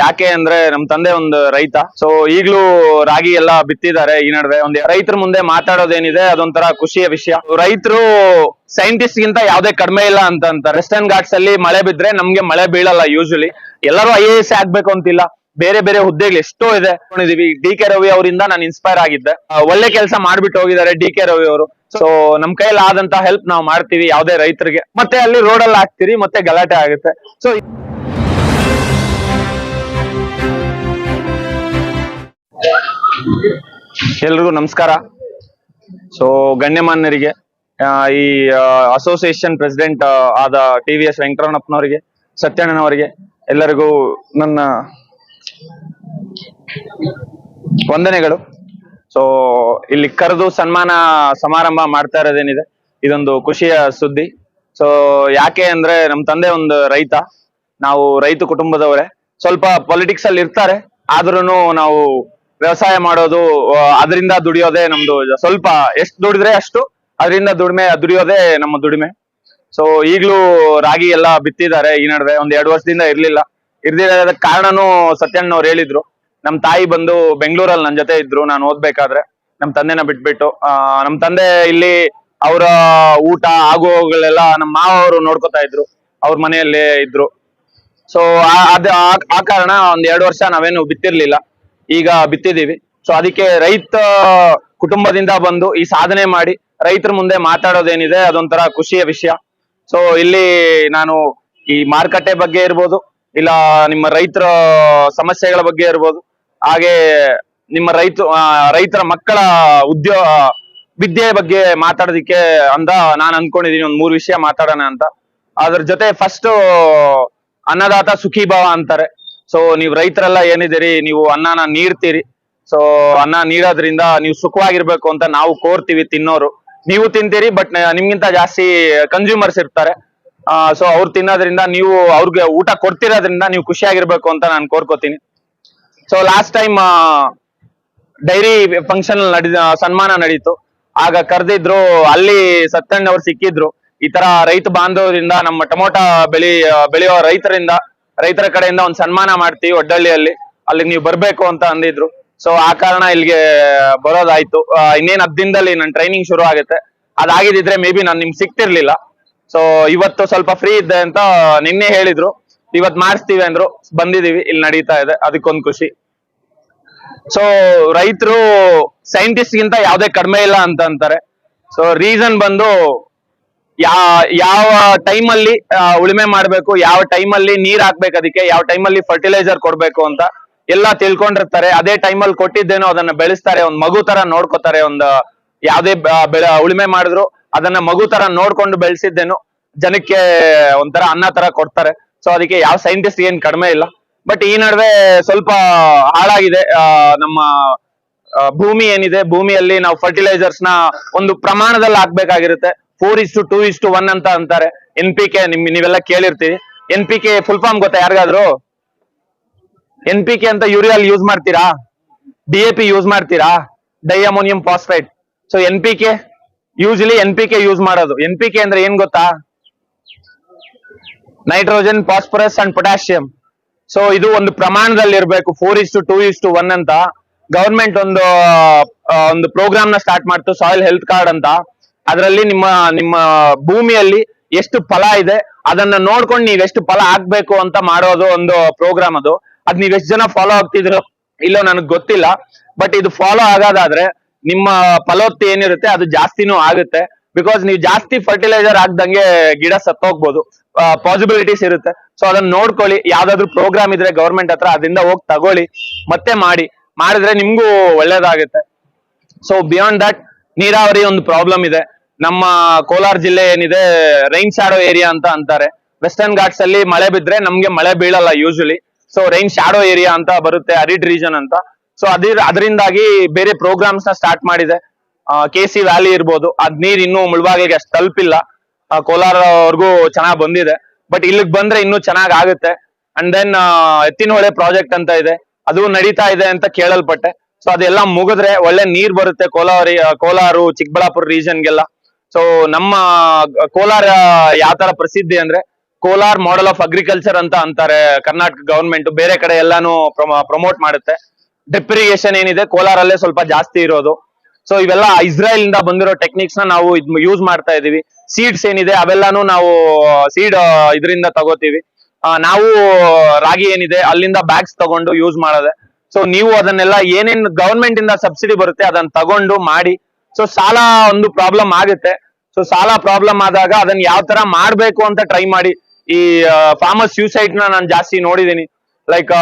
ಯಾಕೆ ಅಂದ್ರೆ ನಮ್ ತಂದೆ ಒಂದು ರೈತ. ಸೊ ಈಗ್ಲೂ ರಾಗಿ ಎಲ್ಲ ಬಿತ್ತಿದ್ದಾರೆ ಈ ನಡುವೆ. ಒಂದ್ ರೈತರ ಮುಂದೆ ಮಾತಾಡೋದೇನಿದೆ, ಅದೊಂಥರ ಖುಷಿಯ ವಿಷಯ. ರೈತರು ಸೈಂಟಿಸ್ಟ್ ಗಿಂತ ಯಾವ್ದೇ ಕಡಿಮೆ ಇಲ್ಲ ಅಂತ ಅಂತಾರೆ. ವೆಸ್ಟರ್ನ್ ಘಾಟ್ಸ್ ಅಲ್ಲಿ ಮಳೆ ಬಿದ್ರೆ ನಮ್ಗೆ ಮಳೆ ಬೀಳಲ್ಲ ಯೂಶಲಿ ಎಲ್ಲರೂ ಐ ಎ ಎಸ್ ಆಗ್ಬೇಕು ಅಂತಿಲ್ಲ. ಬೇರೆ ಬೇರೆ ಹುದ್ದೆಗಳು ಎಷ್ಟೋ ಇದೆ ಡಿ ಕೆ ರವಿ ಅವರಿಂದ ನಾನು ಇನ್ಸ್ಪೈರ್ ಆಗಿದ್ದೆ. ಒಳ್ಳೆ ಕೆಲಸ ಮಾಡ್ಬಿಟ್ಟು ಹೋಗಿದ್ದಾರೆ ಡಿ ಕೆ ರವಿ ಅವರು. ಸೊ ನಮ್ ಕೈಯಲ್ಲಿ ಆದಂತ ಹೆಲ್ಪ್ ನಾವು ಮಾಡ್ತೀವಿ ಯಾವ್ದೇ ರೈತರಿಗೆ. ಮತ್ತೆ ಅಲ್ಲಿ ರೋಡ್ ಅಲ್ಲಿ ಹಾಕ್ತಿರಿ, ಮತ್ತೆ ಗಲಾಟೆ ಆಗುತ್ತೆ. ಸೊ ಎಲ್ರಿಗೂ ನಮಸ್ಕಾರ. ಸೊ ಗಣ್ಯಮಾನ್ಯರಿಗೆ ಈ ಅಸೋಸಿಯೇಷನ್ ಪ್ರೆಸಿಡೆಂಟ್ ಆದ ಟಿ ವಿ ಎಸ್ ವೆಂಕಟರಮಣಪ್ಪನವರಿಗೆ, ಸತ್ಯಣ್ಣನವರಿಗೆ, ಎಲ್ಲರಿಗೂ ನನ್ನ ವಂದನೆಗಳು. ಸೊ ಇಲ್ಲಿ ಕರೆದು ಸನ್ಮಾನ ಸಮಾರಂಭ ಮಾಡ್ತಾ ಇರೋದೇನಿದೆ, ಇದೊಂದು ಖುಷಿಯ ಸುದ್ದಿ. ಸೊ ಯಾಕೆ ಅಂದ್ರೆ ನಮ್ ತಂದೆ ಒಂದು ರೈತ, ನಾವು ರೈತ ಕುಟುಂಬದವರೇ. ಸ್ವಲ್ಪ ಪೊಲಿಟಿಕ್ಸ್ ಅಲ್ಲಿ ಇರ್ತಾರೆ ಆದ್ರೂ ನಾವು ವ್ಯವಸಾಯ ಮಾಡೋದು ಅದರಿಂದ ದುಡಿಯೋದೇ ನಮ್ದು ಸ್ವಲ್ಪ ಎಷ್ಟು ದುಡಿದ್ರೆ ಅಷ್ಟು, ಅದರಿಂದ ದುಡಿಮೆ, ದುಡಿಯೋದೇ ನಮ್ಮ ದುಡಿಮೆ. ಸೊ ಈಗ್ಲೂ ರಾಗಿ ಎಲ್ಲ ಬಿತ್ತಿದ್ದಾರೆ ಈ ನಡುವೆ, ಒಂದ್ ಎರಡು ವರ್ಷದಿಂದ ಇರ್ಲಿಲ್ಲ. ಇರ್ದಿರೋದ ಕಾರಣನೂ ಸತ್ಯಣ್ಣವ್ರು ಹೇಳಿದ್ರು. ನಮ್ ತಾಯಿ ಬಂದು ಬೆಂಗಳೂರಲ್ಲಿ ನನ್ ಜೊತೆ ಇದ್ರು, ನಾನು ಓದ್ಬೇಕಾದ್ರೆ. ನಮ್ ತಂದೆನ ಬಿಟ್ಬಿಟ್ಟು, ಆ, ನಮ್ ತಂದೆ ಇಲ್ಲಿ ಅವರ ಊಟ ಆಗುವಗಳೆಲ್ಲ ನಮ್ಮ ಮಾವ ಅವರು ನೋಡ್ಕೊತಾ ಇದ್ರು. ಅವ್ರ ಮನೆಯಲ್ಲೇ ಇದ್ರು. ಸೊ ಅದ ಆ ಕಾರಣ ಒಂದ್ ಎರಡು ವರ್ಷ ನಾವೇನು ಬಿತ್ತಿರ್ಲಿಲ್ಲ. ಈಗ ಬಿತ್ತಿದ್ದೀವಿ. ಸೊ ಅದಕ್ಕೆ ರೈತ ಕುಟುಂಬದಿಂದ ಬಂದು ಈ ಸಾಧನೆ ಮಾಡಿ ರೈತರ ಮುಂದೆ ಮಾತಾಡೋದೇನಿದೆ ಅದೊಂಥರ ಖುಷಿಯ ವಿಷಯ. ಸೊ ಇಲ್ಲಿ ನಾನು ಈ ಮಾರುಕಟ್ಟೆ ಬಗ್ಗೆ ಇರ್ಬೋದು, ಇಲ್ಲ ನಿಮ್ಮ ರೈತರ ಸಮಸ್ಯೆಗಳ ಬಗ್ಗೆ ಇರ್ಬೋದು, ಹಾಗೆ ನಿಮ್ಮ ರೈತ ರೈತರ ಮಕ್ಕಳ ಉದ್ಯೋಗ ವಿದ್ಯೆ ಬಗ್ಗೆ ಮಾತಾಡೋದಿಕ್ಕೆ ಅಂತ ನಾನು ಅನ್ಕೊಂಡಿದೀನಿ ಒಂದು ಮೂರು ವಿಷಯ ಮಾತಾಡೋಣ ಅಂತ. ಅದ್ರ ಜೊತೆ ಫಸ್ಟ್ ಅನ್ನದಾತ ಸುಖಿ ಭವ ಅಂತಾರೆ. ಸೊ ನೀವು ರೈತರೆಲ್ಲ ಏನಿದ್ದೀರಿ? ನೀವು ಅನ್ನನ ನೀಡ್ತೀರಿ. ಸೊ ಅನ್ನ ನೀಡೋದ್ರಿಂದ ನೀವು ಸುಖವಾಗಿರ್ಬೇಕು ಅಂತ ನಾವು ಕೋರ್ತೀವಿ ತಿನ್ನೋರು. ನೀವು ತಿಂತೀರಿ ಬಟ್ ನಿಮ್ಗಿಂತ ಜಾಸ್ತಿ ಕನ್ಸ್ಯೂಮರ್ಸ್ ಇರ್ತಾರೆ. ಸೊ ಅವ್ರು ತಿನ್ನೋದ್ರಿಂದ ನೀವು ಅವ್ರಿಗೆ ಊಟ ಕೊಡ್ತಿರೋದ್ರಿಂದ ನೀವು ಖುಷಿಯಾಗಿರ್ಬೇಕು ಅಂತ ನಾನು ಕೋರ್ಕೋತೀನಿ. So last time dairy function ನಡಿ ಸನ್ಮಾನ ನಡೀತು. ಆಗ ಕರೆದಿದ್ರು, ಅಲ್ಲಿ ಸತ್ಯಣ್ಣ ಅವ್ರು ಸಿಕ್ಕಿದ್ರು. ಈ ತರ ರೈತ ಬಾಂಧವರಿಂದ, ನಮ್ಮ ಟೊಮೊಟೊ ಬೆಳಿ, ಬೆಳೆಯೋ ರೈತರಿಂದ ರೈತರ ಕಡೆಯಿಂದ ಒಂದ್ ಸನ್ಮಾನ ಮಾಡ್ತೀವಿ ಒಡ್ಡಳ್ಳಿಯಲ್ಲಿ. ಅಲ್ಲಿಗೆ ನೀವು ಬರ್ಬೇಕು ಅಂತ ಅಂದಿದ್ರು. ಸೊ ಆ ಕಾರಣ ಇಲ್ಲಿಗೆ ಬರೋದಾಯ್ತು. ಇನ್ನೇನು ಹತ್ತು ದಿನದಲ್ಲಿ ನನ್ನ ಟ್ರೈನಿಂಗ್ ಶುರು ಆಗುತ್ತೆ. ಅದಾಗಿದ್ರೆ ಮೇ ಬಿ ನಾನು ನಿಮ್ಗೆ ಸಿಕ್ತಿರ್ಲಿಲ್ಲ ಸೊ ಇವತ್ತು ಸ್ವಲ್ಪ ಫ್ರೀ ಇದ್ದೆ ಅಂತ ನಿನ್ನೆ ಹೇಳಿದ್ರು. ಇವತ್ ಮಾಡಿಸ್ತೀವಿ ಅಂದ್ರು. ಬಂದಿದೀವಿ. ಇಲ್ಲಿ ನಡೀತಾ ಇದೆ. ಅದಕ್ಕೊಂದು ಖುಷಿ. ಸೊ ರೈತರು ಸೈಂಟಿಸ್ಟ್ ಗಿಂತ ಯಾವ್ದೇ ಕಡಿಮೆ ಇಲ್ಲ ಅಂತ ಅಂತಾರೆ. ಸೊ ರೀಸನ್ ಬಂದು ಯಾ ಯಾವ ಟೈಮ್ ಅಲ್ಲಿ ಆ, ಉಳುಮೆ ಮಾಡ್ಬೇಕು ಯಾವ ಟೈಮ್ ಅಲ್ಲಿ ನೀರ್ ಹಾಕ್ಬೇಕು ಅದಕ್ಕೆ ಯಾವ ಟೈಮ್ ಅಲ್ಲಿ ಫರ್ಟಿಲೈಸರ್ ಕೊಡ್ಬೇಕು ಅಂತ ಎಲ್ಲ ತಿಳ್ಕೊಂಡಿರ್ತಾರೆ. ಅದೇ ಟೈಮ್ ಅಲ್ಲಿ ಕೊಟ್ಟಿದ್ದೇನೋ ಅದನ್ನ ಬೆಳೆಸ್ತಾರೆ. ಒಂದ್ ಮಗು ತರ ನೋಡ್ಕೋತಾರೆ. ಒಂದು ಯಾವ್ದೇ ಉಳುಮೆ ಮಾಡಿದ್ರು ಅದನ್ನ ಮಗು ತರ ನೋಡ್ಕೊಂಡು ಬೆಳೆಸಿದ್ದೇನು ಜನಕ್ಕೆ ಒಂಥರ ಅನ್ನ ತರ ಕೊಡ್ತಾರೆ. ಸೊ ಅದಕ್ಕೆ ಯಾವ ಸೈಂಟಿಸ್ಟ್ ಏನ್ ಕಡಿಮೆ ಇಲ್ಲ. ಬಟ್ ಈ ನಡುವೆ ಸ್ವಲ್ಪ ಹಾಳಾಗಿದೆ. ನಮ್ಮ ಭೂಮಿ ಏನಿದೆ ಭೂಮಿಯಲ್ಲಿ ನಾವು ಫರ್ಟಿಲೈಸರ್ಸ್ನ ಒಂದು ಪ್ರಮಾಣದಲ್ಲಿ ಹಾಕ್ಬೇಕಾಗಿರುತ್ತೆ. Four is to two is to one ಅಂತ ಅಂತಾರೆ. ಎನ್ ಪಿ ಕೆ ನಿಮ್ ನೀವೆಲ್ಲ ಕೇಳಿರ್ತೀವಿ N P K full form ಗೊತ್ತಾ ಯಾರಿಗಾದ್ರು? ಎನ್ ಪಿ ಕೆ ಅಂತ ಯೂರಿಯಲ್ ಯೂಸ್ ಮಾಡ್ತೀರಾ? ಡಿ ಎ ಪಿ ಯೂಸ್ ಮಾಡ್ತೀರಾ? Diammonium phosphate so N P K usually N P K use ಮಾಡೋದು. ಎನ್ ಪಿ ಕೆ ಅಂದ್ರೆ ಏನ್ ಗೊತ್ತಾ? Nitrogen phosphorus and potassium so ಇದು ಒಂದು ಪ್ರಮಾಣದಲ್ಲಿ ಇರಬೇಕು. Four is to two is to one ಅಂತ. ಗವರ್ಮೆಂಟ್ ಒಂದು ಒಂದು ಪ್ರೋಗ್ರಾಮ್ನ ಸ್ಟಾರ್ಟ್ ಮಾಡ್ತು. ಸಾಯಿಲ್ ಹೆಲ್ತ್ ಕಾರ್ಡ್ ಅಂತ. ಅದರಲ್ಲಿ ನಿಮ್ಮ ನಿಮ್ಮ ಭೂಮಿಯಲ್ಲಿ ಎಷ್ಟು ಫಲ ಇದೆ, ಅದನ್ನ ನೋಡ್ಕೊಂಡು ನೀವ್ ಎಷ್ಟು ಫಲ ಹಾಕ್ಬೇಕು ಅಂತ ಮಾಡೋದು ಒಂದು ಪ್ರೋಗ್ರಾಮ್ ಅದು. ಅದ್ ನೀವ್ ಎಷ್ಟು ಜನ ಫಾಲೋ ಆಗ್ತಿದ್ರು ಇಲ್ಲೋ ನನಗ್ ಗೊತ್ತಿಲ್ಲ ಬಟ್ ಇದು ಫಾಲೋ ಆಗೋದಾದ್ರೆ ನಿಮ್ಮ ಫಲವತ್ತು ಏನಿರುತ್ತೆ ಅದು ಜಾಸ್ತಿನೂ ಆಗುತ್ತೆ. ಬಿಕಾಸ್ ನೀವು ಜಾಸ್ತಿ ಫರ್ಟಿಲೈಸರ್ ಆಗ್ದಂಗೆ ಗಿಡ ಸತ್ತೋಗ್ಬೋದು ಪಾಸಿಬಿಲಿಟೀಸ್ ಇರುತ್ತೆ. ಸೊ ಅದನ್ನ ನೋಡ್ಕೊಳ್ಳಿ, ಯಾವ್ದಾದ್ರು ಪ್ರೋಗ್ರಾಮ್ ಇದ್ರೆ ಗವರ್ಮೆಂಟ್ ಹತ್ರ ಅದರಿಂದ ಹೋಗಿ ತಗೊಳ್ಳಿ, ಮತ್ತೆ ಮಾಡಿ. ಮಾಡಿದ್ರೆ ನಿಮ್ಗೂ ಒಳ್ಳೇದಾಗುತ್ತೆ. ಸೊ ಬಿಯಾಂಡ್ ದಟ್ ನೀರಾವರಿ ಒಂದು ಪ್ರಾಬ್ಲಮ್ ಇದೆ. ನಮ್ಮ ಕೋಲಾರ ಜಿಲ್ಲೆ ಏನಿದೆ ರೈನ್ ಶಾಡೋ ಏರಿಯಾ ಅಂತ ಅಂತಾರೆ. ವೆಸ್ಟರ್ನ್ ಘಾಟ್ಸ್ ಅಲ್ಲಿ ಮಳೆ ಬಿದ್ರೆ ನಮ್ಗೆ ಮಳೆ ಬೀಳಲ್ಲ usually so rain shadow area ಅಂತ ಬರುತ್ತೆ ಅರಿಡ್ ರೀಜನ್ ಅಂತ. ಸೊ ಅದ್ರ ಅದರಿಂದಾಗಿ ಬೇರೆ ಪ್ರೋಗ್ರಾಮ್ಸ್ನ ಸ್ಟಾರ್ಟ್ ಮಾಡಿದೆ. ಕೆ ಸಿ ವ್ಯಾಲಿ ಇರ್ಬೋದು. ಅದ್ ನೀರ್ ಇನ್ನೂ ಮುಳ್ಬಾಗಿಲಿಗೆ ಅಷ್ಟು ತಲುಪಿಲ್ಲ. ಕೋಲಾರವರೆಗೂ ಚೆನ್ನಾಗ್ ಬಂದಿದೆ. ಬಟ್ ಇಲ್ಲಿಗೆ ಬಂದ್ರೆ ಇನ್ನೂ ಚೆನ್ನಾಗ್ ಆಗುತ್ತೆ. ಅಂಡ್ ದೆನ್ ಎತ್ತಿನಹೊಳೆ ಪ್ರಾಜೆಕ್ಟ್ ಅಂತ ಇದೆ. ಅದು ನಡೀತಾ ಇದೆ ಅಂತ ಕೇಳಲ್ಪಟ್ಟೆ. ಸೊ ಅದೆಲ್ಲ ಮುಗಿದ್ರೆ ಒಳ್ಳೆ ನೀರ್ ಬರುತ್ತೆ ಕೋಲಾರ ಕೋಲಾರು, ಚಿಕ್ಕಬಳ್ಳಾಪುರ ರೀಜನ್ಗೆಲ್ಲ ಸೊ ನಮ್ಮ ಕೋಲಾರ ಯಾವ ತರ ಪ್ರಸಿದ್ಧಿ ಅಂದ್ರೆ ಕೋಲಾರ್ ಮಾಡೆಲ್ ಆಫ್ ಅಗ್ರಿಕಲ್ಚರ್ ಅಂತ ಅಂತಾರೆ ಕರ್ನಾಟಕ ಗವರ್ಮೆಂಟ್ ಬೇರೆ ಕಡೆ ಎಲ್ಲಾನು ಪ್ರಮೋಟ್ ಮಾಡುತ್ತೆ. ಡ್ರಿಪ್ ಇರಿಗೇಷನ್ ಏನಿದೆ ಕೋಲಾರಲ್ಲೇ ಸ್ವಲ್ಪ ಜಾಸ್ತಿ ಇರೋದು. ಸೊ ಇವೆಲ್ಲ ಇಸ್ರಾಯಲ್ ಇಂದ ಬಂದಿರೋ ಟೆಕ್ನಿಕ್ಸ್ನ ನಾವು ಯೂಸ್ ಮಾಡ್ತಾ ಇದೀವಿ. ಸೀಡ್ಸ್ ಏನಿದೆ ಅವೆಲ್ಲಾನು ನಾವು ಸೀಡ್ ಇದರಿಂದ ತಗೋತೀವಿ. ನಾವು, ರಾಗಿ ಏನಿದೆ ಅಲ್ಲಿಂದ ಬ್ಯಾಗ್ಸ್ ತಗೊಂಡು ಯೂಸ್ ಮಾಡೋದೆ. ಸೊ ನೀವು ಅದನ್ನೆಲ್ಲ ಏನೇನ್ ಗವರ್ಮೆಂಟ್ ಇಂದ ಸಬ್ಸಿಡಿ ಬರುತ್ತೆ ಅದನ್ನ ತಗೊಂಡು ಮಾಡಿ ಸೊ ಸಾಲ ಒಂದು ಪ್ರಾಬ್ಲಮ್ ಆಗುತ್ತೆ. ಸೊ ಸಾಲ ಪ್ರಾಬ್ಲಮ್ ಆದಾಗ ಅದನ್ನ ಯಾವ ತರ ಮಾಡ್ಬೇಕು ಅಂತ ಟ್ರೈ ಮಾಡಿ. ಈ ಫಾರ್ಮರ್ ಸ್ಯೂಸೈಡ್ನ ನಾನು ಜಾಸ್ತಿ ನೋಡಿದೀನಿ. ಲೈಕ್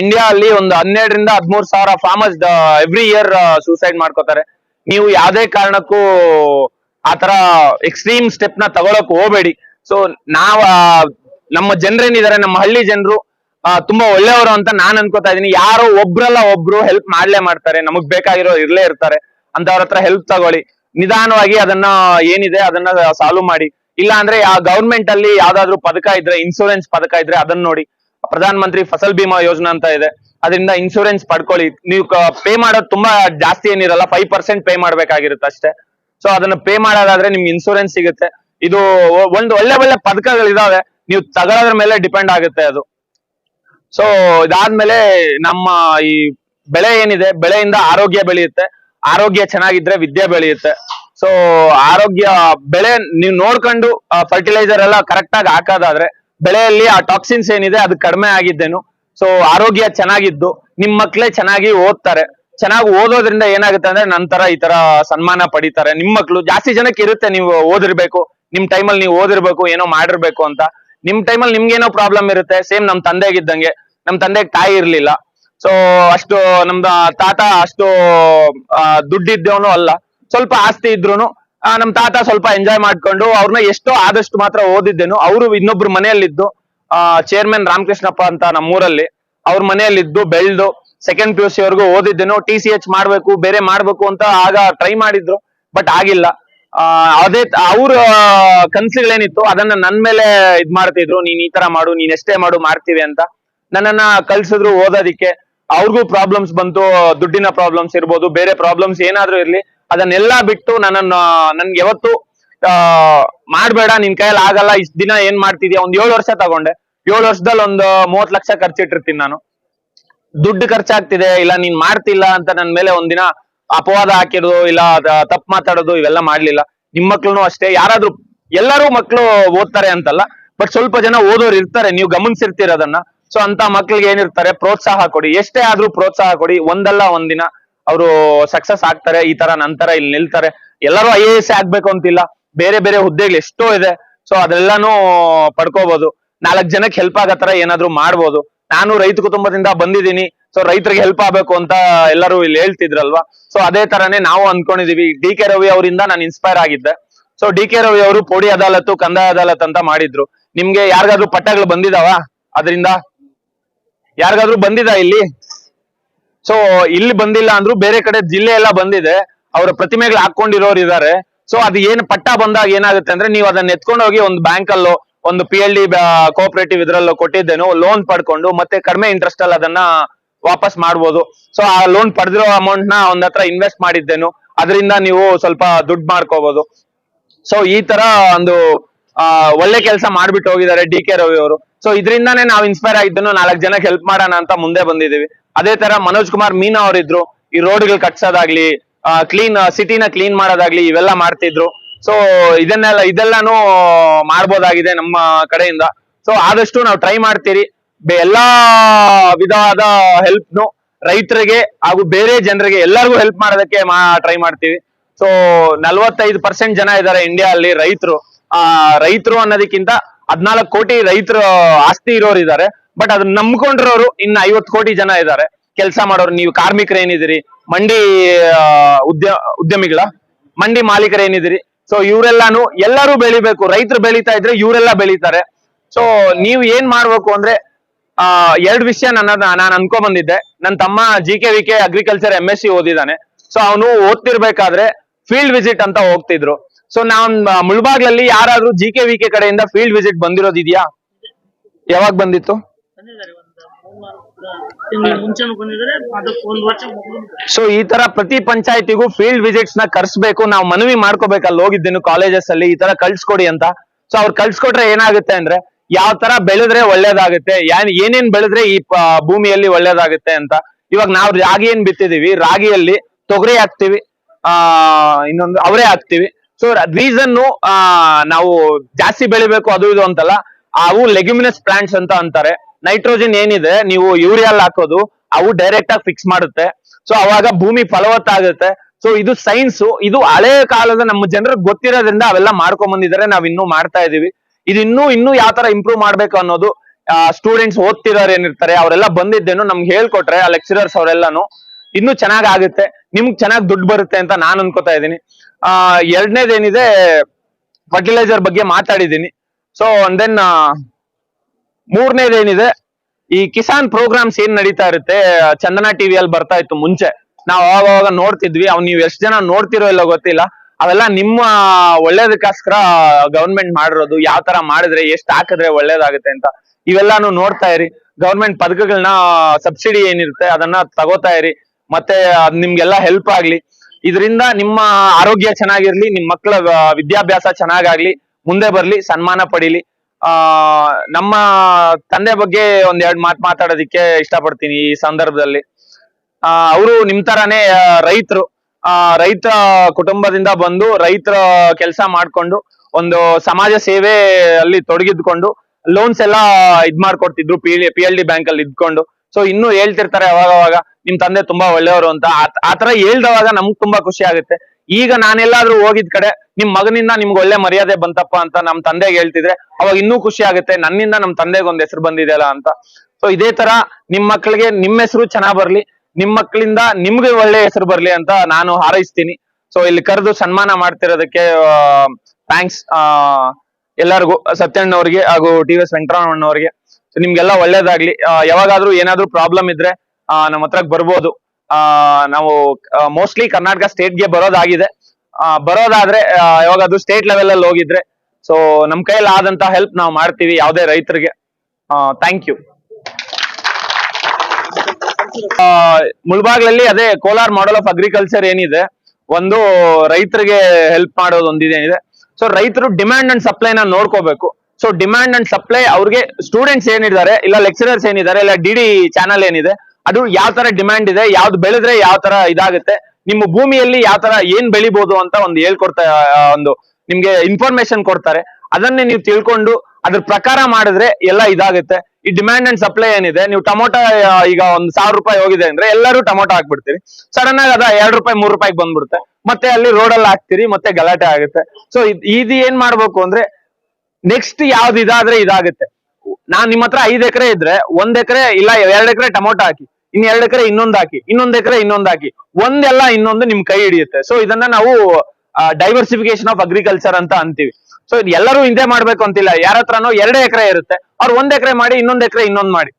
ಇಂಡಿಯಾ ಅಲ್ಲಿ ಒಂದು ಹನ್ನೆರಡರಿಂದ ಹದಿಮೂರು ಸಾವಿರ ಫಾರ್ಮರ್ಸ್ ಎವ್ರಿ ಇಯರ್ ಸೂಸೈಡ್ ಮಾಡ್ಕೋತಾರೆ. ನೀವು ಯಾವುದೇ ಕಾರಣಕ್ಕೂ ಆತರ ಎಕ್ಸ್ಟ್ರೀಮ್ ಸ್ಟೆಪ್ನ ತಗೊಳಕ್ ಹೋಗ್ಬೇಡಿ. ಸೊ ನಾವ್ ನಮ್ಮ ಜನರೇನಿದ್ದಾರೆ ನಮ್ಮ ಹಳ್ಳಿ ಜನರು ತುಂಬಾ ಒಳ್ಳೆಯವರು ಅಂತ ನಾನ್ ಅನ್ಕೋತಾ ಇದೀನಿ. ಯಾರೋ ಒಬ್ರಲ್ಲ ಒಬ್ರು ಹೆಲ್ಪ್ ಮಾಡ್ಲೇ ಮಾಡ್ತಾರೆ. ನಮಗ್ ಬೇಕಾಗಿರೋ ಇರ್ಲೇ ಇರ್ತಾರೆ. ಅಂತವ್ರ ಹತ್ರ ಹೆಲ್ಪ್ ತಗೊಳ್ಳಿ. ನಿಧಾನವಾಗಿ ಅದನ್ನ ಏನಿದೆ ಅದನ್ನ ಸಾಲ್ವ್ ಮಾಡಿ. ಇಲ್ಲ ಅಂದ್ರೆ ಆ ಗವರ್ಮೆಂಟ್ ಅಲ್ಲಿ ಯಾವ್ದಾದ್ರು ಪದಕ ಇದ್ರೆ ಇನ್ಸೂರೆನ್ಸ್ ಪದಕ ಇದ್ರೆ ಅದನ್ನ ನೋಡಿ. ಪ್ರಧಾನ ಮಂತ್ರಿ ಫಸಲ್ ಬಿಮಾ ಯೋಜನಾ ಅಂತ ಇದೆ. ಅದರಿಂದ ಇನ್ಸೂರೆನ್ಸ್ ಪಡ್ಕೊಳ್ಳಿ. ನೀವು ಪೇ ಮಾಡೋದು ತುಂಬಾ ಜಾಸ್ತಿ ಏನಿರಲ್ಲ ಫೈವ್ ಪರ್ಸೆಂಟ್ ಪೇ ಮಾಡ್ಬೇಕಾಗಿರುತ್ತೆ ಅಷ್ಟೇ. ಸೊ ಅದನ್ನ ಪೇ ಮಾಡೋದಾದ್ರೆ ನಿಮ್ಗೆ ಇನ್ಸೂರೆನ್ಸ್ ಸಿಗುತ್ತೆ. ಇದು ಒಂದು ಒಳ್ಳೆ ಒಳ್ಳೆ ಪದಕಗಳಿದಾವೆ. ನೀವು ತಗೊಳ್ಳೋದ್ರ ಮೇಲೆ ಡಿಪೆಂಡ್ ಆಗುತ್ತೆ ಅದು. ಸೊ ಇದಾದ್ಮೇಲೆ ನಮ್ಮ ಈ ಬೆಳೆ ಏನಿದೆ, ಬೆಳೆಯಿಂದ ಆರೋಗ್ಯ ಬೆಳೆಯುತ್ತೆ. ಆರೋಗ್ಯ ಚೆನ್ನಾಗಿದ್ರೆ ವಿದ್ಯೆ ಬೆಳೆಯುತ್ತೆ. ಸೊ ಆರೋಗ್ಯ ಬೆಳೆ ನೀವು ನೋಡ್ಕೊಂಡು ಫರ್ಟಿಲೈಸರ್ ಎಲ್ಲ ಕರೆಕ್ಟ್ ಆಗಿ ಹಾಕೋದಾದ್ರೆ ಬೆಳೆಯಲ್ಲಿ ಆ ಟಾಕ್ಸಿನ್ಸ್ ಏನಿದೆ ಅದು ಕಡಿಮೆ ಆಗಿದ್ದೇನು. ಸೊ ಆರೋಗ್ಯ ಚೆನ್ನಾಗಿದ್ದು, ನಿಮ್ ಮಕ್ಳೇ ಚೆನ್ನಾಗಿ ಓದ್ತಾರೆ. ಚೆನ್ನಾಗಿ ಓದೋದ್ರಿಂದ ಏನಾಗುತ್ತೆ ಅಂದ್ರೆ ನಂತರ ಈ ತರ ಸನ್ಮಾನ ಪಡಿತಾರೆ. ನಿಮ್ ಮಕ್ಳು ಜಾಸ್ತಿ ಜನಕ್ಕೆ ಇರುತ್ತೆ ನೀವು ಓದಿರ್ಬೇಕು. ನಿಮ್ ಟೈಮಲ್ಲಿ ನೀವು ಓದಿರ್ಬೇಕು, ಏನೋ ಮಾಡಿರ್ಬೇಕು ಅಂತ. ನಿಮ್ ಟೈಮಲ್ಲಿ ನಿಮ್ಗೇನೋ ಪ್ರಾಬ್ಲಮ್ ಇರುತ್ತೆ. ಸೇಮ್ ನಮ್ ತಂದೆಗಿದ್ದಂಗೆ. ನಮ್ ತಂದೆಗೆ ತಾಯಿ ಇರ್ಲಿಲ್ಲ. ಸೊ ಅಷ್ಟು ನಮ್ದು ತಾತ ಅಷ್ಟು ದುಡ್ಡಿದ್ದವನು ಅಲ್ಲ. ಸ್ವಲ್ಪ ಆಸ್ತಿ ಇದ್ರು ನಮ್ ತಾತ ಸ್ವಲ್ಪ ಎಂಜಾಯ್ ಮಾಡ್ಕೊಂಡು ಅವ್ರನ್ನ ಎಷ್ಟೋ ಆದಷ್ಟು ಮಾತ್ರ ಓದಿದ್ದೇನು. ಅವರು ಇನ್ನೊಬ್ರು ಮನೆಯಲ್ಲಿದ್ದು ಚೇರ್ಮನ್ ರಾಮಕೃಷ್ಣಪ್ಪ ಅಂತ ನಮ್ಮೂರಲ್ಲಿ. ಅವ್ರ ಮನೆಯಲ್ಲಿದ್ದು, ಬೆಳ್ದು ಸೆಕೆಂಡ್ ಪಿ ಯು ಸಿ ವರೆಗೂ ಓದಿದ್ದೇನು. ಟಿ ಸಿ ಎಚ್ ಮಾಡ್ಬೇಕು, ಬೇರೆ ಮಾಡ್ಬೇಕು ಅಂತ ಆಗ ಟ್ರೈ ಮಾಡಿದ್ರು ಬಟ್ ಆಗಿಲ್ಲ. ಅದೇ, ಅವ್ರ ಕನ್ಸುಗಳೇನಿತ್ತು, ಅದನ್ನ ನನ್ ಮೇಲೆ ಇದ್ ಮಾಡ್ತಿದ್ರು ನೀನ್ ಈ ತರ ಮಾಡು, ನೀನ್ ಎಷ್ಟೇ ಮಾಡು ಮಾಡ್ತೀವಿ ಅಂತ. ನನ್ನನ್ನ ಕಲ್ಸಿದ್ರು ಓದೋದಿಕ್ಕೆ. ಅವ್ರಿಗೂ ಪ್ರಾಬ್ಲಮ್ಸ್ ಬಂತು, ದುಡ್ಡಿನ ಪ್ರಾಬ್ಲಮ್ಸ್ ಇರ್ಬೋದು, ಬೇರೆ ಪ್ರಾಬ್ಲಮ್ಸ್ ಏನಾದ್ರೂ ಇರ್ಲಿ, ಅದನ್ನೆಲ್ಲ ಬಿಟ್ಟು ನನ್ನನ್ನು, ನನ್ಗೆ ಯಾವತ್ತು, ಆ, ಮಾಡ್ಬೇಡ, ನಿನ್ ಕೈಯಲ್ಲಿ ಆಗಲ್ಲ, ಇಷ್ಟ ದಿನ ಏನ್ ಮಾಡ್ತಿದ್ಯಾ? ಒಂದ್ ಏಳು ವರ್ಷ ತಗೊಂಡೆ. ಏಳು ವರ್ಷದಲ್ಲಿ ಒಂದು ಮೂವತ್ ಲಕ್ಷ ಖರ್ಚಿಟ್ಟಿರ್ತೀನಿ ನಾನು. ದುಡ್ಡು ಖರ್ಚಾಗ್ತಿದೆ, ಇಲ್ಲ ನೀನ್ ಮಾಡ್ತಿಲ್ಲ ಅಂತ ನನ್ ಮೇಲೆ ಒಂದಿನ ಅಪವಾದ ಹಾಕಿರೋದು, ಇಲ್ಲ ತಪ್ಪು ಮಾತಾಡೋದು, ಇವೆಲ್ಲ ಮಾಡ್ಲಿಲ್ಲ. ನಿಮ್ ಮಕ್ಳುನು ಅಷ್ಟೇ, ಯಾರಾದ್ರೂ, ಎಲ್ಲರೂ ಮಕ್ಳು ಓದ್ತಾರೆ ಅಂತಲ್ಲ, ಬಟ್ ಸ್ವಲ್ಪ ಜನ ಓದೋರು ಇರ್ತಾರೆ, ನೀವು ಗಮನಿಸಿರ್ತೀರ ಅದನ್ನ. ಸೊ ಅಂತ ಮಕ್ಳಿಗೆ ಏನಿರ್ತಾರೆ, ಪ್ರೋತ್ಸಾಹ ಕೊಡಿ. ಎಷ್ಟೇ ಆದ್ರೂ ಪ್ರೋತ್ಸಾಹ ಕೊಡಿ. ಒಂದಲ್ಲ ಒಂದಿನ ಅವರು ಸಕ್ಸಸ್ ಆಗ್ತಾರೆ, ಈ ತರ ನಂತರ ಇಲ್ಲಿ ನಿಲ್ತಾರೆ. ಎಲ್ಲರೂ ಐ ಎ ಎಸ್ ಆಗ್ಬೇಕು ಅಂತಿಲ್ಲ. ಬೇರೆ ಬೇರೆ ಹುದ್ದೆಗಳು ಎಷ್ಟೋ ಇದೆ. ಸೊ ಅದೆಲ್ಲಾನು ಪಡ್ಕೋಬಹುದು ನಾಲ್ಕ್ ಜನಕ್ಕೆ ಹೆಲ್ಪ್ ಆಗೋ ತರ ಏನಾದ್ರು ಮಾಡ್ಬೋದು. ನಾನು ರೈತ ಕುಟುಂಬದಿಂದ ಬಂದಿದ್ದೀನಿ. ಸೊ ರೈತರಿಗೆ ಹೆಲ್ಪ್ ಆಗ್ಬೇಕು ಅಂತ ಎಲ್ಲರೂ ಇಲ್ಲಿ ಹೇಳ್ತಿದ್ರಲ್ವಾ? ಸೊ ಅದೇ ತರನೇ ನಾವು ಅನ್ಕೊಂಡಿದೀವಿ. ಡಿ ಕೆ ರವಿ ಅವರಿಂದ ನಾನು ಇನ್ಸ್ಪೈರ್ ಆಗಿದ್ದೆ. ಸೊ ಡಿ ಕೆ ರವಿ ಅವರು ಪೋಡಿ ಅದಾಲತ್ತು, ಕಂದಾಯ ಅದಾಲತ್ ಅಂತ ಮಾಡಿದ್ರು. ನಿಮ್ಗೆ ಯಾರಿಗಾದ್ರೂ ಪಟ್ಟಗಳು ಬಂದಿದಾವ? ಅದರಿಂದ? ಯಾರಿಗಾದ್ರೂ ಬಂದಿದ ಇಲ್ಲಿ? ಸೊ ಇಲ್ಲಿ ಬಂದಿಲ್ಲ ಅಂದ್ರು ಬೇರೆ ಕಡೆ ಜಿಲ್ಲೆ ಎಲ್ಲ ಬಂದಿದೆ. ಅವರ ಪ್ರತಿಮೆಗಳು ಹಾಕೊಂಡಿರೋರು ಇದಾರೆ. ಸೊ ಅದು ಏನ್ ಪಟ್ಟ ಬಂದಾಗ ಏನಾಗುತ್ತೆ ಅಂದ್ರೆ ನೀವು ಅದನ್ನ ಎತ್ಕೊಂಡು ಹೋಗಿ ಒಂದು ಬ್ಯಾಂಕ್ ಅಲ್ಲೋ ಒಂದು ಪಿ ಎಲ್ ಡಿ ಕೋಆಪರೇಟಿವ್ ಇದ್ರಲ್ಲೋ ಕೊಟ್ಟಿದ್ದೇನು ಲೋನ್ ಪಡ್ಕೊಂಡು ಮತ್ತೆ ಕಡಿಮೆ ಇಂಟ್ರೆಸ್ಟ್ ಅಲ್ಲಿ ಅದನ್ನ ವಾಪಸ್ ಮಾಡ್ಬೋದು. ಸೊ ಆ ಲೋನ್ ಪಡೆದಿರೋ ಅಮೌಂಟ್ನ ಒಂದ್ ಹತ್ರ ಇನ್ವೆಸ್ಟ್ ಮಾಡಿದ್ದೇನು. ಅದರಿಂದ ನೀವು ಸ್ವಲ್ಪ ದುಡ್ಡು ಮಾಡ್ಕೋಬಹುದು ಸೊ ಈ ತರ ಒಂದು ಒಳ್ಳೆ ಕೆಲಸ ಮಾಡ್ಬಿಟ್ಟು ಹೋಗಿದ್ದಾರೆ ಡಿ ಕೆ ರವಿ ಅವರು. ಸೊ ಇದರಿಂದಾನೇ ನಾವು ಇನ್ಸ್ಪೈರ್ ಆಗಿದ್ದನ್ನು ನಾಲ್ಕು ಜನಕ್ಕೆ ಹೆಲ್ಪ್ ಮಾಡೋಣ ಅಂತ ಮುಂದೆ ಬಂದಿದ್ದೀವಿ. ಅದೇ ತರ ಮನೋಜ್ ಕುಮಾರ್, ಮೀನಾ ಅವರಿದ್ರು. ಈ ರೋಡ್ಗಳು ಕಟ್ಸೋದಾಗ್ಲಿ ಕ್ಲೀನ್ ಸಿಟಿನ ಕ್ಲೀನ್ ಮಾಡೋದಾಗ್ಲಿ ಇವೆಲ್ಲ ಮಾಡ್ತಿದ್ರು. ಸೊ ಇದನ್ನೆಲ್ಲ, ಇದೆಲ್ಲಾನು ಮಾಡ್ಬೋದಾಗಿದೆ ನಮ್ಮ ಕಡೆಯಿಂದ. ಸೊ ಆದಷ್ಟು ನಾವು ಟ್ರೈ ಮಾಡ್ತೀರಿ. ಎಲ್ಲಾ ವಿಧವಾದ ಹೆಲ್ಪ್ನು ರೈತರಿಗೆ ಹಾಗೂ ಬೇರೆ ಜನರಿಗೆ ಎಲ್ಲರಿಗೂ ಹೆಲ್ಪ್ ಮಾಡೋದಕ್ಕೆ ಟ್ರೈ ಮಾಡ್ತೀವಿ. ಸೊ ನಲ್ವತ್ತೈದು ಪರ್ಸೆಂಟ್ ಜನ ಇದ್ದಾರೆ ಇಂಡಿಯಾ ಅಲ್ಲಿ ರೈತರು. ಆ, ರೈತರು ಅನ್ನೋದಕ್ಕಿಂತ ಹದ್ನಾಲ್ಕು ಕೋಟಿ ರೈತರು ಆಸ್ತಿ ಇರೋರು ಇದ್ದಾರೆ. ಬಟ್ ಅದನ್ನ ನಂಬ್ಕೊಂಡಿರೋರು ಇನ್ನ ಐವತ್ತು ಕೋಟಿ ಜನ ಇದ್ದಾರೆ. ಕೆಲಸ ಮಾಡೋರು, ನೀವು ಕಾರ್ಮಿಕರು ಏನಿದಿರಿ ಮಂಡಿ ಉದ್ಯ, ಉದ್ಯಮಿಗಳ, ಮಂಡಿ ಮಾಲೀಕರು ಏನಿದಿರಿ ಸೊ ಇವರೆಲ್ಲಾನು ಎಲ್ಲರೂ ಬೆಳಿಬೇಕು. ರೈತರು ಬೆಳೀತಾ ಇದ್ರೆ ಇವರೆಲ್ಲ ಬೆಳೀತಾರೆ. ಸೊ ನೀವು ಏನ್ ಮಾಡ್ಬೇಕು ಅಂದ್ರೆ, ಆ, ಎರಡ್ ವಿಷಯ ನನ್ನ ನಾನು ಅನ್ಕೊಂಡ್ ಬಂದಿದ್ದೆ ನನ್ನ ತಮ್ಮ G K V K agriculture M S C ಓದಿದಾನೆ so ಅವನು ಓದ್ತಿರ್ಬೇಕಾದ್ರೆ ಫೀಲ್ಡ್ ವಿಸಿಟ್ ಅಂತ ಹೋಗ್ತಿದ್ರು. ಸೊ ನಾನ್ ಮುಳ್ಬಾಗ್ಲಲ್ಲಿ ಯಾರಾದ್ರೂ ಜಿ ಕೆ ವಿ ಕೆ ಕಡೆಯಿಂದ ಫೀಲ್ಡ್ ವಿಸಿಟ್ ಬಂದಿರೋದಿದ್ಯಾ ಯಾವಾಗ ಬಂದಿತ್ತು? ಸೊ ಈ ತರ ಪ್ರತಿ ಪಂಚಾಯತಿಗೂ ಫೀಲ್ಡ್ ವಿಸಿಟ್ಸ್ನ ಕರ್ಸ್ಬೇಕು, ನಾವು ಮನವಿ ಮಾಡ್ಕೋಬೇಕು ಅಲ್ಲಿ ಹೋಗಿದ್ದೇನು ಕಾಲೇಜಸ್ ಅಲ್ಲಿ, ಈ ತರ ಕಳ್ಸ್ಕೊಡಿ ಅಂತ. ಸೊ ಅವ್ರು ಕಳ್ಸ್ಕೊಟ್ರೆ ಏನಾಗುತ್ತೆ ಅಂದ್ರೆ, ಯಾವ ತರ ಬೆಳೆದ್ರೆ ಒಳ್ಳೇದಾಗುತ್ತೆ ಏನೇನ್ ಬೆಳೆದ್ರೆ ಈ ಭೂಮಿಯಲ್ಲಿ ಒಳ್ಳೇದಾಗುತ್ತೆ ಅಂತ. ಇವಾಗ ನಾವು ರಾಗಿ ಏನ್ ಬಿತ್ತಿದೀವಿ, ರಾಗಿಯಲ್ಲಿ ತೊಗರಿ ಹಾಕ್ತಿವಿ, ಆ, ಇನ್ನೊಂದು, ಅವರೇ ಹಾಕ್ತಿವಿ. ಸೊ ರೀಸನ್ ನಾವು ಜಾಸ್ತಿ ಬೆಳಿಬೇಕು ಅದು ಇದು ಅಂತಲ್ಲ, ಅವು ಲೆಗ್ಯುಮಿನಸ್ ಪ್ಲಾಂಟ್ಸ್ ಅಂತ ಅಂತಾರೆ. ನೈಟ್ರೋಜನ್ ಏನಿದೆ, ನೀವು ಯೂರಿಯಾಲ್ ಹಾಕೋದು, ಅವು ಡೈರೆಕ್ಟ್ ಆಗಿ ಫಿಕ್ಸ್ ಮಾಡುತ್ತೆ. ಸೊ ಅವಾಗ ಭೂಮಿ ಫಲವತ್ತಾಗುತ್ತೆ. ಸೊ ಇದು ಸೈನ್ಸ್ ಇದು ಹಳೆ ಕಾಲದ ನಮ್ಮ ಜನರಿಗೆ ಗೊತ್ತಿರೋದ್ರಿಂದ ಅವೆಲ್ಲ ಮಾಡ್ಕೊಂಡ್ ಬಂದಿದ್ದಾರೆ, ನಾವ್ ಇನ್ನೂ ಮಾಡ್ತಾ ಇದೀವಿ. ಇದು ಇನ್ನೂ ಇನ್ನೂ ಯಾವ ತರ ಇಂಪ್ರೂವ್ ಮಾಡ್ಬೇಕು ಅನ್ನೋದು ಸ್ಟೂಡೆಂಟ್ಸ್ ಓದ್ತಿರೋರು ಏನಿರ್ತಾರೆ, ಅವರೆಲ್ಲ ಬಂದಿದ್ದೇನು ನಮ್ಗೆ ಹೇಳ್ಕೊಟ್ರೆ, ಆ ಲೆಕ್ಚರರ್ಸ್ ಅವರೆಲ್ಲಾನು ಇನ್ನೂ ಚೆನ್ನಾಗ್ ಆಗುತ್ತೆ ನಿಮ್ಗ್ ಚೆನ್ನಾಗ್ ದುಡ್ಡು ಬರುತ್ತೆ ಅಂತ ನಾನು ಅನ್ಕೋತಾ ಇದ್ದೀನಿ. ಆ, ಎರಡನೇದೇನಿದೆ ಫರ್ಟಿಲೈಸರ್ ಬಗ್ಗೆ ಮಾತಾಡಿದ್ದೀನಿ. ಸೊ ದೆನ್ ಮೂರನೇದೇನಿದೆ, ಈ ಕಿಸಾನ್ ಪ್ರೋಗ್ರಾಮ್ಸ್ ಏನ್ ನಡೀತಾ ಇರುತ್ತೆ, ಚಂದನ ಟಿವಿಯಲ್ಲಿ ಬರ್ತಾ ಇತ್ತು ಮುಂಚೆ. ನಾವು ಅವಾಗ ನೋಡ್ತಿದ್ವಿ, ಅವ್ ನೀವ್ ಎಷ್ಟ್ ಜನ ನೋಡ್ತಿರೋ ಇಲ್ಲ ಗೊತ್ತಿಲ್ಲ. ಅವೆಲ್ಲ ನಿಮ್ಮ ಒಳ್ಳೇದಕ್ಕೋಸ್ಕರ ಗವರ್ಮೆಂಟ್ ಮಾಡಿರೋದು, ಯಾವ ತರ ಮಾಡಿದ್ರೆ, ಎಷ್ಟ್ ಹಾಕಿದ್ರೆ ಒಳ್ಳೇದಾಗುತ್ತೆ ಅಂತ. ಇವೆಲ್ಲಾನು ನೋಡ್ತಾ ಇರಿ. ಗವರ್ಮೆಂಟ್ ಪದಕಗಳನ್ನ ಸಬ್ಸಿಡಿ ಏನಿರುತ್ತೆ, ಅದನ್ನ ತಗೋತಾ ಇರಿ. ಮತ್ತೆ ಅದ್ ನಿಮ್ಗೆಲ್ಲ ಹೆಲ್ಪ್ ಆಗ್ಲಿ. ಇದರಿಂದ ನಿಮ್ಮ ಆರೋಗ್ಯ ಚೆನ್ನಾಗಿರ್ಲಿ, ನಿಮ್ ಮಕ್ಕಳ ವಿದ್ಯಾಭ್ಯಾಸ ಚೆನ್ನಾಗಾಗ್ಲಿ, ಮುಂದೆ ಬರ್ಲಿ, ಸನ್ಮಾನ ಪಡೀಲಿ. ಆ, ನಮ್ಮ ತಂದೆ ಬಗ್ಗೆ ಒಂದ್ ಎರಡ್ ಮಾತು ಮಾತಾಡೋದಿಕ್ಕೆ ಇಷ್ಟಪಡ್ತೀನಿ ಈ ಸಂದರ್ಭದಲ್ಲಿ. ಆ, ಅವರು ನಿಮ್ ತರಾನೇ ರೈತರು. ಆ, ರೈತ ಕುಟುಂಬದಿಂದ ಬಂದು, ರೈತರ ಕೆಲಸ ಮಾಡ್ಕೊಂಡು, ಒಂದು ಸಮಾಜ ಸೇವೆ ಅಲ್ಲಿ ತೊಡಗಿದ್ಕೊಂಡು ಲೋನ್ಸ್ ಎಲ್ಲ ಇದ್ ಮಾಡ್ಕೊಡ್ತಿದ್ರು P P L D bank ಅಲ್ಲಿ ಇದ್ಕೊಂಡು. ಸೊ ಇನ್ನೂ ಹೇಳ್ತಿರ್ತಾರೆ ಅವಾಗ ನಿಮ್ ತಂದೆ ತುಂಬಾ ಒಳ್ಳೆಯವರು ಅಂತ. ಆ- ಆತರ ಹೇಳ್ದವಾಗ ನಮ್ಗ್ ತುಂಬಾ ಖುಷಿ ಆಗುತ್ತೆ. ಈಗ ನಾನೆಲ್ಲಾದ್ರೂ ಹೋಗಿದ್ ಕಡೆ, ನಿಮ್ ಮಗನಿಂದ ನಿಮ್ಗೆ ಒಳ್ಳೆ ಮರ್ಯಾದೆ ಬಂತಪ್ಪ ಅಂತ ನಮ್ ತಂದೆಗೆ ಹೇಳ್ತಿದ್ರೆ, ಅವಾಗ ಇನ್ನೂ ಖುಷಿ ಆಗುತ್ತೆ, ನನ್ನಿಂದ ನಮ್ ತಂದೆಗೆ ಒಂದ್ ಹೆಸರು ಬಂದಿದೆಯಲ್ಲ ಅಂತ. ಸೊ ಇದೇ ತರ ನಿಮ್ ಮಕ್ಳಿಗೆ ನಿಮ್ ಹೆಸರು ಚೆನ್ನಾಗ್ ಬರ್ಲಿ, ನಿಮ್ ಮಕ್ಳಿಂದ ನಿಮ್ಗೆ ಒಳ್ಳೆ ಹೆಸರು ಬರ್ಲಿ ಅಂತ ನಾನು ಹಾರೈಸ್ತೀನಿ. ಸೊ ಇಲ್ಲಿ ಕರೆದು ಸನ್ಮಾನ ಮಾಡ್ತಿರೋದಕ್ಕೆ ಥ್ಯಾಂಕ್ಸ್ ಎಲ್ಲರಿಗೂ, ಸತ್ಯಣ್ಣವ್ರಿಗೆ ಹಾಗೂ ಟಿ ಎಸ್ ವೆಂಕಟರಮಣ್ಣವ್ರಿಗೆ So ನಿಮ್ಗೆಲ್ಲ ಒಳ್ಳೇದಾಗ್ಲಿ. ಯಾವಾಗಾದ್ರೂ ಏನಾದ್ರೂ ಪ್ರಾಬ್ಲಮ್ ಇದ್ರೆ ನಮ್ಮ ಹತ್ರ ಬರ್ಬೋದು. ಆ, ನಾವು ಮೋಸ್ಟ್ಲಿ ಕರ್ನಾಟಕ ಸ್ಟೇಟ್ಗೆ ಬರೋದಾಗಿದೆ. ಬರೋದಾದ್ರೆ ಯಾವಾಗಾದ್ರೂ ಸ್ಟೇಟ್ ಲೆವೆಲ್ ಅಲ್ಲಿ ಹೋಗಿದ್ರೆ ಸೊ ನಮ್ ಕೈಯಲ್ಲಿ ಆದಂತ ಹೆಲ್ಪ್ ನಾವು ಮಾಡ್ತೀವಿ ಯಾವ್ದೇ ರೈತರಿಗೆ. ಥ್ಯಾಂಕ್ ಯು ಮುಳ್ಬಾಗ್ಲಲ್ಲಿ ಅದೇ ಕೋಲಾರ್ ಮಾಡೆಲ್ ಆಫ್ ಅಗ್ರಿಕಲ್ಚರ್ ಏನಿದೆ ಒಂದು ರೈತರಿಗೆ ಹೆಲ್ಪ್ ಮಾಡೋದು ಒಂದಿದೆ ಸೊ ರೈತರು ಡಿಮ್ಯಾಂಡ್ ಅಂಡ್ ಸಪ್ಲೈನ ನೋಡ್ಕೋಬೇಕು. ಸೊ ಡಿಮ್ಯಾಂಡ್ ಅಂಡ್ ಸಪ್ಲೈ ಅವ್ರಿಗೆ ಸ್ಟೂಡೆಂಟ್ಸ್ ಏನಿದ್ದಾರೆ, ಇಲ್ಲ ಲೆಕ್ಚರರ್ಸ್ ಏನಿದ್ದಾರೆ, ಇಲ್ಲ ಡಿ ಡಿ ಚಾನಲ್ ಏನಿದೆ, ಅದು ಯಾವ ತರ ಡಿಮ್ಯಾಂಡ್ ಇದೆ, ಯಾವ್ದು ಬೆಳೆದ್ರೆ ಯಾವ ತರ ಇದಾಗುತ್ತೆ, ನಿಮ್ಮ ಭೂಮಿಯಲ್ಲಿ ಯಾವ ತರ ಏನ್ ಬೆಳಿಬಹುದು ಅಂತ ಒಂದು ಹೇಳ್ಕೊಡ್ತಾ ಒಂದು ನಿಮ್ಗೆ ಇನ್ಫಾರ್ಮೇಶನ್ ಕೊಡ್ತಾರೆ. ಅದನ್ನೇ ನೀವು ತಿಳ್ಕೊಂಡು ಅದ್ರ ಪ್ರಕಾರ ಮಾಡಿದ್ರೆ ಎಲ್ಲ ಇದಾಗುತ್ತೆ. ಈ ಡಿಮ್ಯಾಂಡ್ ಅಂಡ್ ಸಪ್ಲೈ ಏನಿದೆ, ನೀವು ಟೊಮೊಟೊ ಈಗ ಒಂದ್ ಸಾವಿರ ರೂಪಾಯಿ ಹೋಗಿದೆ ಅಂದ್ರೆ ಎಲ್ಲರೂ ಟೊಮೊಟೊ ಹಾಕ್ಬಿಡ್ತೀರಿ. ಸಡನ್ ಆಗಿ ಅದ ಎರಡು ರೂಪಾಯಿ, ಮೂರು ರೂಪಾಯಿಗೆ ಬಂದ್ಬಿಡುತ್ತೆ. ಮತ್ತೆ ಅಲ್ಲಿ ರೋಡ್ ಅಲ್ಲಿ ಹಾಕ್ತಿರಿ, ಮತ್ತೆ ಗಲಾಟೆ ಆಗುತ್ತೆ. ಸೊ ಇದು ಏನ್ ಮಾಡ್ಬೇಕು ಅಂದ್ರೆ ನೆಕ್ಸ್ಟ್ ಯಾವ್ದು ಇದಾದ್ರೆ ಇದಾಗುತ್ತೆ. ನಾನ್ ನಿಮ್ಮ ಹತ್ರ ಐದ್ ಎಕರೆ ಇದ್ರೆ, ಒಂದ್ ಎಕರೆ ಇಲ್ಲ, ಎರಡ್ ಎಕರೆ ಟೊಮೊಟೊ ಹಾಕಿ, ಇನ್ ಎರಡ್ ಎಕರೆ ಇನ್ನೊಂದ್ ಹಾಕಿ, ಇನ್ನೊಂದ್ ಎಕರೆ ಇನ್ನೊಂದ್ ಹಾಕಿ, ಒಂದೆಲ್ಲ ಇನ್ನೊಂದು ನಿಮ್ ಕೈ ಹಿಡಿಯುತ್ತೆ. ಸೊ ಇದನ್ನ ನಾವು ಡೈವರ್ಸಿಫಿಕೇಶನ್ ಆಫ್ ಅಗ್ರಿಕಲ್ಚರ್ ಅಂತ ಅಂತೀವಿ. ಸೊ ಇದು ಎಲ್ಲರೂ ಹಿಂದೆ ಮಾಡ್ಬೇಕು ಅಂತಿಲ್ಲ. ಯಾರ ಹತ್ರನೋ ಎರಡೇ ಎಕರೆ ಇರುತ್ತೆ. ಅವ್ರು ಒಂದ್ ಎಕರೆ ಮಾಡಿ, ಇನ್ನೊಂದ್ ಎಕರೆ ಇನ್ನೊಂದ್ ಮಾಡಿ.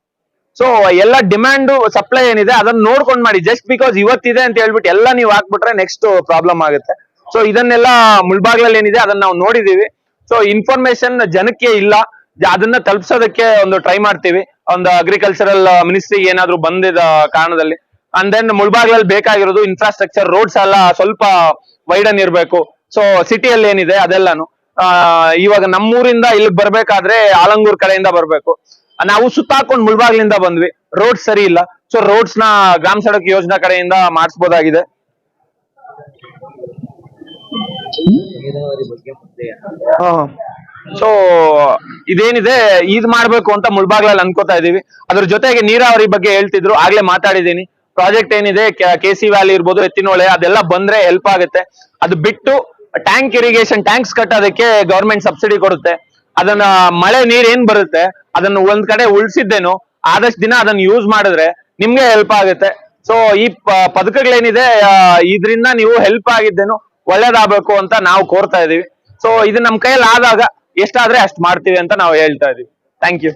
ಸೊ ಎಲ್ಲ ಡಿಮ್ಯಾಂಡ್ ಸಪ್ಲೈ ಏನಿದೆ, ಅದನ್ನ ನೋಡ್ಕೊಂಡ್ ಮಾಡಿ. ಜಸ್ಟ್ ಬಿಕಾಸ್ ಇವತ್ತಿದೆ ಅಂತ ಹೇಳ್ಬಿಟ್ಟು ಎಲ್ಲ ನೀವು ಹಾಕ್ಬಿಟ್ರೆ ನೆಕ್ಸ್ಟ್ ಪ್ರಾಬ್ಲಮ್ ಆಗುತ್ತೆ. ಸೊ ಇದನ್ನೆಲ್ಲ ಮುಳ್ಬಾಗ್ಲಲ್ಲಿ ಏನಿದೆ, ಅದನ್ನ ನಾವು ನೋಡಿದೀವಿ. ಸೊ ಇನ್ಫಾರ್ಮೇಶನ್ ಜನಕ್ಕೆ ಇಲ್ಲ. ಅದನ್ನ ತಲುಪಿಸೋದಕ್ಕೆ ಒಂದು ಟ್ರೈ ಮಾಡ್ತೀವಿ. ಒಂದು ಅಗ್ರಿಕಲ್ಚರಲ್ ಮಿನಿಸ್ಟ್ರಿ ಏನಾದ್ರು ಬಂದಿದ ಕಾರಣದಲ್ಲಿ. ಅಂಡ್ ದೆನ್ ಮುಳ್ಬಾಗ್ಲಲ್ಲಿ ಬೇಕಾಗಿರೋದು ಇನ್ಫ್ರಾಸ್ಟ್ರಕ್ಚರ್ ರೋಡ್ಸ್ ಎಲ್ಲ ಸ್ವಲ್ಪ ವೈಡನ್ ಇರಬೇಕು. ಸೊ ಸಿಟಿಯಲ್ಲಿ ಏನಿದೆ ಅದೆಲ್ಲಾನು. ಇವಾಗ ನಮ್ಮೂರಿಂದ ಇಲ್ಲಿಗೆ ಬರ್ಬೇಕಾದ್ರೆ ಆಲಂಗೂರ್ ಕಡೆಯಿಂದ ಬರ್ಬೇಕು. ನಾವು ಸುತ್ತಾಕೊಂಡು ಮುಳ್ಬಾಗ್ಲಿಂದ ಬಂದ್ವಿ. ರೋಡ್ ಸರಿ ಇಲ್ಲ. ಸೊ ರೋಡ್ಸ್ನ ಗ್ರಾಮ ಸಡಕ್ ಯೋಜನಾ ಕಡೆಯಿಂದ ಮಾಡಿಸ್ಬೋದಾಗಿದೆ ನೀರಾವರಿ ಬಗ್ಗೆ ಮುಂದೆ ಸೊ ಇದೇನಿದೆ? ಇದ್ ಮಾಡ್ಬೇಕು ಅಂತ ಮುಳ್ಬಾಗ್ಲಲ್ಲಿ ಅನ್ಕೋತಾ ಇದೀವಿ. ಅದ್ರ ಜೊತೆಗೆ ನೀರಾವರಿ ಬಗ್ಗೆ ಹೇಳ್ತಿದ್ರು. ಆಗ್ಲೇ ಮಾತಾಡಿದೀನಿ ಪ್ರಾಜೆಕ್ಟ್ ಏನಿದೆ? ಕೆ ಸಿ ವ್ಯಾಲಿ ಇರ್ಬೋದು ಎತ್ತಿನೋಳೆ ಅದೆಲ್ಲ ಬಂದ್ರೆ ಹೆಲ್ಪ್ ಆಗುತ್ತೆ. ಅದು ಬಿಟ್ಟು ಟ್ಯಾಂಕ್ ಇರಿಗೇಷನ್ ಟ್ಯಾಂಕ್ಸ್ ಕಟ್ಟೋದಕ್ಕೆ ಗವರ್ಮೆಂಟ್ ಸಬ್ಸಿಡಿ ಕೊಡುತ್ತೆ. ಅದನ್ನ ಮಳೆ ನೀರ್ ಏನ್ ಬರುತ್ತೆ? ಅದನ್ನ ಒಂದ್ ಕಡೆ ಉಳಿಸಿದ್ದೇನು, ಆದಷ್ಟು ದಿನ ಅದನ್ನ ಯೂಸ್ ಮಾಡಿದ್ರೆ ನಿಮ್ಗೆ ಹೆಲ್ಪ್ ಆಗುತ್ತೆ. ಸೊ ಈ ಪದಕಗಳೇನಿದೆ ಇದ್ರಿಂದ ನೀವು ಹೆಲ್ಪ್ ಆಗಿದ್ದೇನು ಒಳ್ಳೇದಾಗಬೇಕು ಅಂತ ನಾವು ಕೋರ್ತಾ ಇದೀವಿ. ಸೊ ಇದು ನಮ್ ಕೈಯಲ್ಲಿ ಆದಾಗ ಎಷ್ಟಾದ್ರೆ ಅಷ್ಟು ಮಾಡ್ತೀವಿ ಅಂತ ನಾವು ಹೇಳ್ತಾ ಇದೀವಿ. Thank you